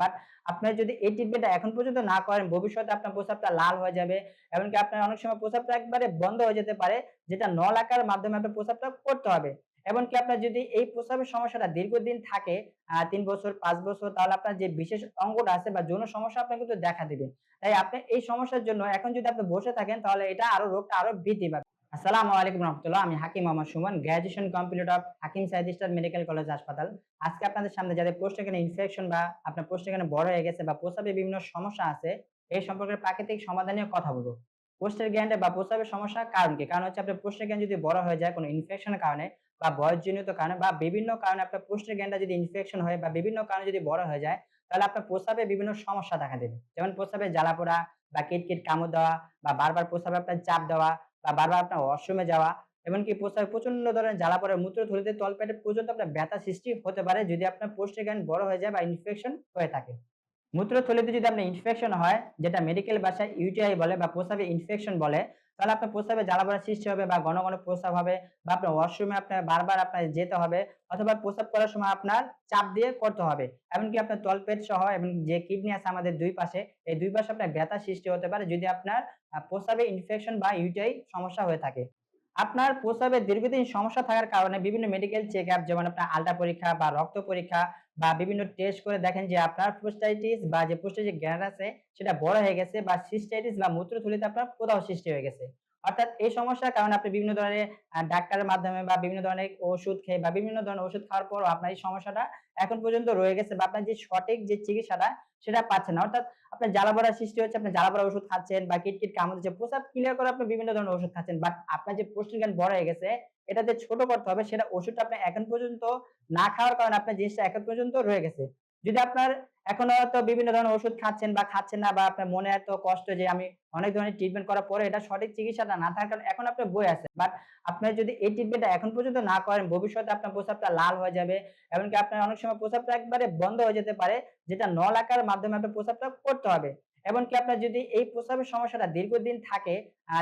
But আপনার যদি এই ট্রিটমেন্টটা এখন পর্যন্ত না করেন, ভবিষ্যতে আপনার প্রস্রাবটা লাল হয়ে যাবে, এমনকি আপনার অনেক সময় প্রস্রাবটা একবারে বন্ধ হয়ে যেতে পারে, যেটা নল আকার মাধ্যমে আপনার প্রস্রাবটা করতে হবে। এমনকি আপনার যদি এই প্রস্রাবের সমস্যাটা দীর্ঘদিন থাকে তিন বছর, পাঁচ বছর, তাহলে আপনার যে বিশেষ অঙ্গটা আছে বা যৌন সমস্যা আপনার কিন্তু দেখা দিবে। তাই আপনি এই সমস্যার জন্য এখন যদি আপনি বসে থাকেন, তাহলে এটা আরও রোগটা আরও বৃদ্ধি পাবে। আসসালামু আলাইকুম রহমতুল্লাহ। আমি Hakim Mohammad Suman graduation complete of Hakim Saeed medical college হাসপাতাল। আজকে আপনাদের সামনে যাদের পোস্টে ইনফেকশন বা আপনার পোস্ট এখানে বড় হয়ে গেছে বা প্রস্রাবে বিভিন্ন সমস্যা আছে, এই সম্পর্কে প্রাকৃতিক সমাধান নিয়ে কথা বলব। পোস্টের গ্যান্ডে বা প্রস্রাবের সমস্যা কারণ কি? কারণ হচ্ছে আপনার পোস্টের গ্যান্ড যদি বড় হয়ে যায় কোনো ইনফেকশনের কারণে বা বয়সজনিত কারণে বা বিভিন্ন কারণে আপনার পোস্টের গ্যান্ডটা যদি ইনফেকশন হয় বা বিভিন্ন কারণে যদি বড় হয়ে যায়, তাহলে আপনার প্রস্রাবে বিভিন্ন সমস্যা দেখা দেবে। যেমন প্রস্রাবে জ্বালা পোড়া বা কিটকিট কামড় দেওয়া বা বারবার প্রস্রাবে আপনার চাপ দেওয়া বা বারবার আপনার ওয়াশরুমে যাওয়া, এমনকি প্রস্রাবে প্রচণ্ড ধরনের জ্বালা পড়ে মূত্রথলিতে তলপেটে পর্যন্ত আপনার ব্যথা সৃষ্টি হতে পারে যদি আপনার পোস্টের গ্যান্ড বড় হয়ে যায় বা ইনফেকশন হয়ে থাকে। মূত্রথলিতে যদি আপনার ইনফেকশন হয়, যেটা মেডিকেল ভাষায় ইউটিআই বলে বা প্রস্রাবে ইনফেকশন বলে তাহলে আপনার প্রস্রাবে জ্বালা পড়ার সৃষ্টি হবে বা ঘন ঘন প্রস্রাব হবে বা আপনার ওয়াশরুমে আপনার বারবার আপনার যেতে হবে অথবা প্রস্রাব করার সময় আপনার চাপ দিয়ে করতে হবে। এমনকি আপনার তলপেট সহ এবং যে কিডনি আছে আমাদের দুই পাশে, এই দুই পাশে আপনার ব্যথা সৃষ্টি হতে পারে যদি আপনার প্রস্রাবে ইনফেকশন বা ইউটিআই সমস্যা হয়ে থাকে। আপনার প্রস্রাবে দীর্ঘদিন সমস্যা থাকার কারণে বিভিন্ন মেডিকেল চেক আপ যেমন আপনার আলট্রা পরীক্ষা বা রক্ত পরীক্ষা বা বিভিন্ন টেস্ট করে দেখেন যে আপনার প্রোস্টাইটিস বা যে প্রোস্টের যে গ্যান্ড আছে, সেটা বড় হয়ে গেছে বা সিস্টাইটিস বা মূত্রথলিতে আপনার কোথাও সৃষ্টি হয়ে গেছে। অর্থাৎ এই সমস্যার কারণে আপনি বিভিন্ন ধরনের ডাক্তারের মাধ্যমে বা বিভিন্ন ধরনের ওষুধ খেয়ে বা বিভিন্ন ধরনের ওষুধ খাওয়ার পরও আপনার এই সমস্যাটা এখন পর্যন্ত রয়ে গেছে বা আপনার যে সঠিক যে চিকিৎসাটা, সেটা পাচ্ছেন না। অর্থাৎ আপনার জ্বালাপড়া সৃষ্টি হচ্ছে, আপনি জ্বালাপড়া ওষুধ খাচ্ছেন বা কিটকিট কামড় দিচ্ছে প্রসাব ক্লিয়ার করে আপনি বিভিন্ন ধরনের ওষুধ খাচ্ছেন বাট আপনার যে প্রোস্টেট গ্ল্যান্ড বড় হয়ে গেছে এটা যে ছোট করতে হবে, সেটা ওষুধটা আপনি এখন পর্যন্ত না খাওয়ার কারণে আপনার জিনিসটা এখন পর্যন্ত রয়ে গেছে। যদি আপনার এখন হয়তো বিভিন্ন ধরনের ওষুধ খাচ্ছেন বা খাচ্ছেন না বা আপনার মনে এত কষ্ট যে আমি অনেক ধরনের ট্রিটমেন্ট করার পরে এটা সঠিক চিকিৎসাটা না থাকার কারণে এখন আপনার বই আছে বাট আপনার যদি এই ট্রিটমেন্টটা এখন পর্যন্ত না করেন, ভবিষ্যতে আপনার প্রস্রাবটা লাল হয়ে যাবে, এমনকি আপনার অনেক সময় প্রস্রাবটা একবারে বন্ধ হয়ে যেতে পারে, যেটা নল আকার মাধ্যমে আপনার প্রস্রাবটা করতে হবে। এমনকি আপনার যদি এই প্রস্রাবের সমস্যাটা দীর্ঘদিন থাকে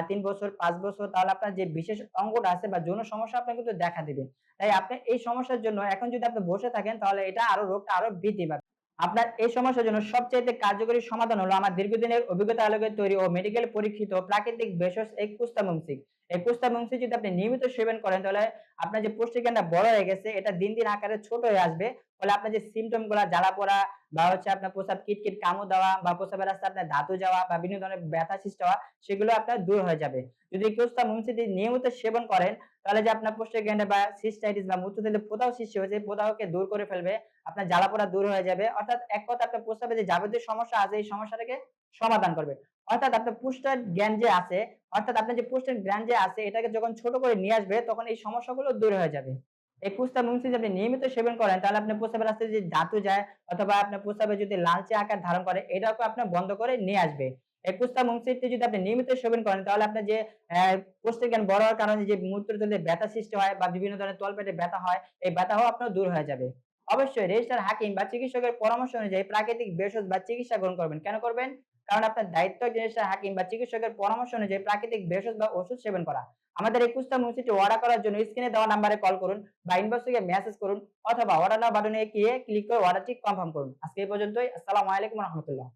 তিন বছর, পাঁচ বছর, তাহলে আপনার যে বিশেষ অঙ্গটা আছে বা যৌন সমস্যা আপনার কিন্তু দেখা দিবে। তাই আপনি এই সমস্যার জন্য এখন যদি আপনি বসে থাকেন, তাহলে এটা আরও রোগটা আরও বৃদ্ধি পাবে। আপনার এই সমস্যার জন্য সবচেয়ে কার্যকরী সমাধান হলো আমার দীর্ঘদিনের অভিজ্ঞতা আলোকে তৈরি ও মেডিকেল পরীক্ষিত প্রাকৃতিক ভেষজ এক কুস্তামুংসিক এই কুস্তামুংসিক যদি আপনি নিয়মিত সেবন করেন, তাহলে আপনার যে পুষ্টিজ্ঞানটা বড় হয়ে গেছে, এটা দিন দিন আকারে ছোট হয়ে আসবে। ফলে আপনার যে সিমটমগুলা জ্বালা পড়া বা হচ্ছে আপনার প্রস্রাব কিটকিট কামড় দেওয়া বা প্রস্রাবের রাস্তায় আপনার ধাতু যাওয়া বা বিভিন্ন ধরনের ব্যথা সৃষ্টি হওয়া, সেগুলো আপনার দূর হয়ে যাবে। যদি কুস্তামুংসিক নিয়মিত সেবন করেন, তাহলে যে আপনার পুষ্টিজ্ঞানে বা সিস্টাইটিস বা মূত্রথলিতে পোদাও সৃষ্টি হয়েছে পোদাওকে দূর করে ফেলবে, আপনার জ্বালা পোড়া দূর হয়ে যাবে। অর্থাৎ এক কথা আপনার প্রস্রাবে যে যাবতীয় সমস্যা আছে, এই সমস্যাটাকে সমাধান করবে। অর্থাৎ আপনার পুষ্টার জ্ঞান যে আছে, অর্থাৎ আপনার যে পুষ্টার জ্ঞান যে আছে, এটাকে যখন ছোট করে নিয়ে আসবে, তখন এই সমস্যাগুলো দূর হয়ে যাবে। এই কুস্তা মুংসি যদি আপনি নিয়মিত সেবন করেন, তাহলে আপনার প্রস্রাবের রাস্তায় যদি ধাতু যায়, অথবা আপনার প্রস্রাবে যদি লালচে আকার ধারণ করে, এটাকে আপনার বন্ধ করে নিয়ে আসবে। এই কুস্তা মুংসিটি যদি আপনি নিয়মিত সেবন করেন, তাহলে আপনার যে কোষ্ঠের জ্ঞান বড় হওয়ার কারণে যে মূত্রথলিতে ব্যথা সৃষ্টি হয়, বা বিভিন্ন ধরনের তলপেটে ব্যথা হয়, এই ব্যথাও আপনার দূর হয়ে যাবে। অবশ্যই রেজিস্টার হাকিম বা চিকিৎসকের পরামর্শ অনুযায়ী প্রাকৃতিক ভেষজ বা চিকিৎসা গ্রহণ করবেন। কেন করবেন? কারণ আপনার দায়িত্ব জিনিসটা হাকিম বা চিকিৎসকের পরামর্শ অনুযায়ী প্রাকৃতিক ভেষজ বা ওষুধ সেবন করা। আমাদের এই কুস্তা অর্ডার করার জন্য স্ক্রিনে দেওয়া নাম্বারে কল করুন বা ইনবক্স থেকে মেসেজ করুন অথবা অর্ডার নাও বাটনে গিয়ে ক্লিক করে অর্ডারটি কনফার্ম করুন। আজকে এই পর্যন্তই। আসসালামু আলাইকুম রহমতুল্লাহ।